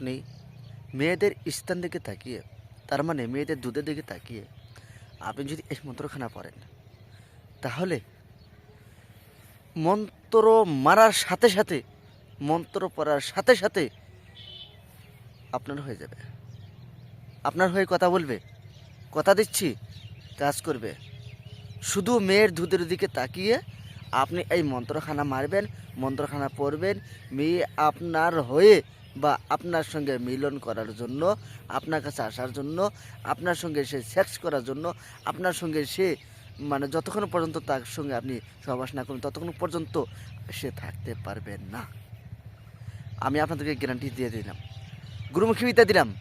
আপনি মেয়েদের স্থান দিকে তাকিয়ে, তার মানে মেয়েদের দুধের দিকে তাকিয়ে আপনি যদি এই মন্ত্রখানা পড়েন, তাহলে মন্ত্র মারার সাথে সাথে, মন্ত্র পড়ার সাথে সাথে আপনার হয়ে যাবে। আপনার হয়ে কথা বলবে, কথা দিচ্ছি, কাজ করবে। শুধু মেয়ের দুধের দিকে তাকিয়ে আপনি এই মন্ত্রখানা মারবেন, মন্ত্রখানা পড়বেন, মেয়ে আপনার হয়ে বা আপনার সঙ্গে মিলন করার জন্য, আপনার কাছে আসার জন্য, আপনার সঙ্গে সে সেক্স করার জন্য, আপনার সঙ্গে সে মানে যতক্ষণ পর্যন্ত তার সঙ্গে আপনি সহবাস না করুন ততক্ষণ পর্যন্ত সে থাকতে পারবে না। আমি আপনাদেরকে গ্যারান্টি দিয়ে দিলাম। গুরুমুখী বিদ্যা দিলাম।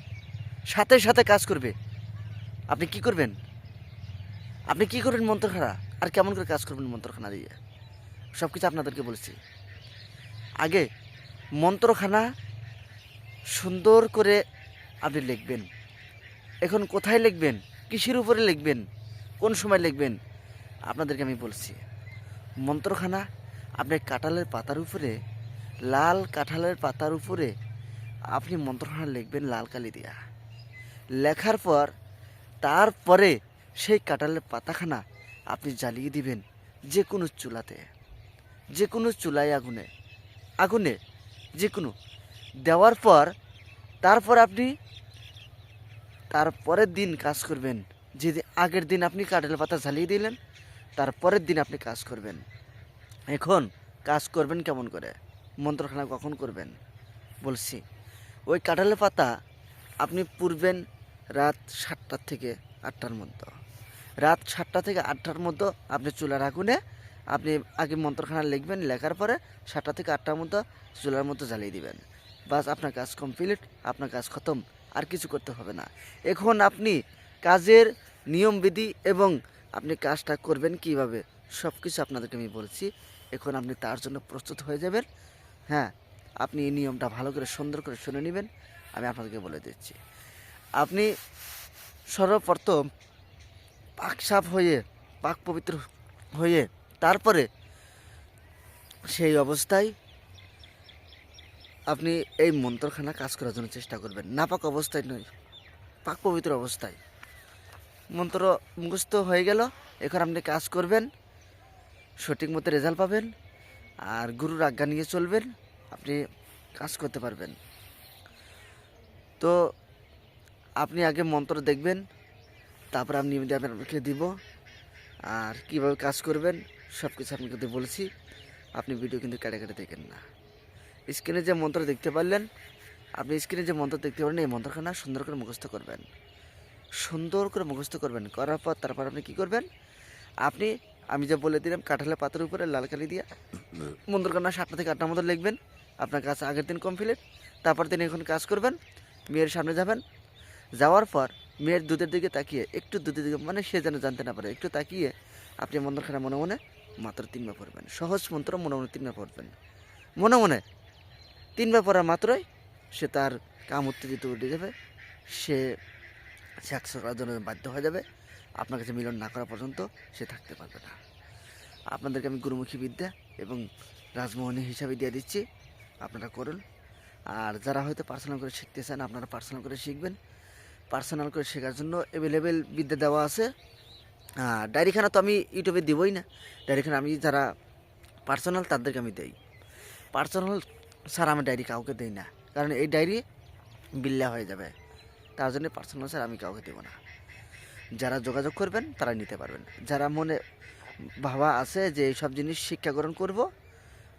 সাথে সাথে কাজ করবে। আপনি কি করবেন? আপনি কি করবেন মন্ত্রখানা? আর কেমন করে কাজ করবেন মন্ত্রখানা দিয়ে? সব কিছু আপনাদেরকে বলছি। আগে মন্ত্রখানা সুন্দর করে আপনি লিখবেন। এখন কোথায় লিখবেন? কিসের উপরে লিখবেন? কোন সময় লিখবেন? আপনাদেরকে আমি বলছি, মন্ত্রখানা, আপনি কাঁঠালের পাতার উপরে, লাল কাঁঠালের পাতার উপরে আপনি মন্ত্রখানা লিখবেন লাল কালি দিয়া। লেখার পর, তারপরে সেই কাঁঠালের পাতাখানা আপনি জ্বালিয়ে দিবেন যে কোনো চুলাতে যে কোনো চুলায় আগুনে আগুনে যে কোনো দেওয়ার পর তারপর আপনি তারপরের দিন কাজ করবেন। যে আগের দিন আপনি কাঁঠালের পাতা ঝালিয়ে দিলেন তারপরের দিন আপনি কাজ করবেন। এখন কাজ করবেন কেমন করে? মন্ত্রখানা কখন করবেন? বলছি, ওই কাঁঠালের পাতা আপনি পুরবেন রাত সাতটার থেকে আটটার মধ্যে। রাত সাতটা থেকে আটটার মধ্যে আপনি চুলার আগুনে আপনি আগে মন্ত্রখানা লিখবেন, লেখার পরে সাতটা থেকে আটটার মধ্যে চুলার মধ্যে জ্বালিয়ে দিবেন। বাস আপনার কাজ কমপ্লিট আপনার কাজ খতম, আর কিছু করতে হবে না। এখন আপনি কাজের নিয়মবিধি এবং আপনি কাজটা করবেন কীভাবে সব কিছু আপনাদেরকে আমি বলছি। এখন আপনি তার জন্য প্রস্তুত হয়ে যাবেন। হ্যাঁ আপনি এই নিয়মটা ভালো করে, সুন্দর করে শুনে নেবেন। আমি আপনাদেরকে বলে দিচ্ছি। আপনি সর্বপ্রথম পাক সাফ হয়ে, পাক পবিত্র হয়ে, তারপরে সেই অবস্থায় আপনি এই মন্ত্রখানা কাজ করার জন্য চেষ্টা করবেন। নাপাক অবস্থায় নয়, পাক পবিত্র অবস্থায়। মন্ত্র মুখস্থ হয়ে গেল, এখন আপনি কাজ করবেন, সঠিক মতো রেজাল্ট পাবেন, আর গুরুর আজ্ঞা নিয়ে চলবেন, আপনি কাজ করতে পারবেন। তো আপনি আগে মন্ত্র দেখবেন, তারপর আমি নিয়মিত আপনাকে দিব, আর কীভাবে কাজ করবেন সব কিছু আপনাকে বলছি, আপনি ভিডিও কিন্তু কেটে কেটে দেখেন না। স্ক্রিনে যে মন্ত্র দেখতে পারলেন, আপনি স্ক্রিনে যে মন্ত্র দেখতে পারলেন, এই মন্ত্রখানা সুন্দর করে মুখস্থ করবেন। সুন্দর করে মুখস্থ করবেন, করার পর তারপর আপনি কি করবেন? আপনি, আমি যে বলে দিলাম, কাঁঠালের পাতার উপরে লাল কালি দিয়ে মন্ত্রখানা সাতটা থেকে আটটার মতো লিখবেন। আপনার কাজ আগের দিন কমপ্লিট তারপর তিনি এখন কাজ করবেন, মেয়ের সামনে যাবেন। যাওয়ার পর মেয়ের দুধের দিকে তাকিয়ে, একটু দুধের দিকে মানে সে যেন জানতে না পারে, একটু তাকিয়ে আপনি মন্ত্রখানা মনে মনে মাত্র তিনবার পড়বেন। সহজ মন্ত্র মনে মনে তিনবার পড়বেন। মনে মনে তিনবার পড়া মাত্রই সে তার কাম উত্তেজিত উঠে যাবে। সে সেক্স করার জন্য বাধ্য হয়ে যাবে। আপনার কাছে মিলন না করা পর্যন্ত সে থাকতে পারবে না। আপনাদেরকে আমি গুরুমুখী বিদ্যা এবং রাজমোহনী হিসাবে দিয়ে দিচ্ছি। আপনারা করুন। আর যারা হয়তো পার্সোনাল করে শিখতে চান, আপনারা পার্সোনাল করে শিখবেন। পার্সোনাল করে শেখার জন্য অ্যাভেলেবেল বিদ্যা দেওয়া আছে। ডায়েরিখানা তো আমি ইউটিউবে দিবই না। ডায়েরিখানা আমি যারা পার্সোনাল তাদেরকে আমি দেই। পার্সোনাল স্যার আমি ডায়েরি কাউকে দেই না। কারণ এই ডায়েরি বিল্লা হয়ে যাবে। তার জন্য পার্সোনাল স্যার, আমি কাউকে দেবো না। যারা যোগাযোগ করবেন, তারা নিতে পারবেন। যারা মনে ভাবা আছে যে এইসব জিনিস শিক্ষা গ্রহণ করব,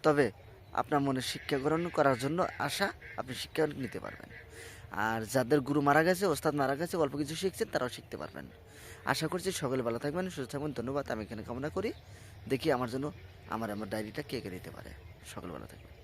তবে আপনার মনে শিক্ষা গ্রহণ করার জন্য আশা আপনি শিক্ষা নিতে পারবেন। আর যাদের গুরু মারা গেছে, ওস্তাদ মারা গেছে, অল্প কিছু শিখছেন, তারাও শিখতে পারবেন। আশা করছি সকলে ভালো থাকবেন, সুস্থ থাকবেন, ধন্যবাদ। আমি এখানে কামনা করি। দেখি আমার জন্য, আমার আমার ডায়েরিটা কে কে দিতে পারে। সকলে ভালো থাকবেন।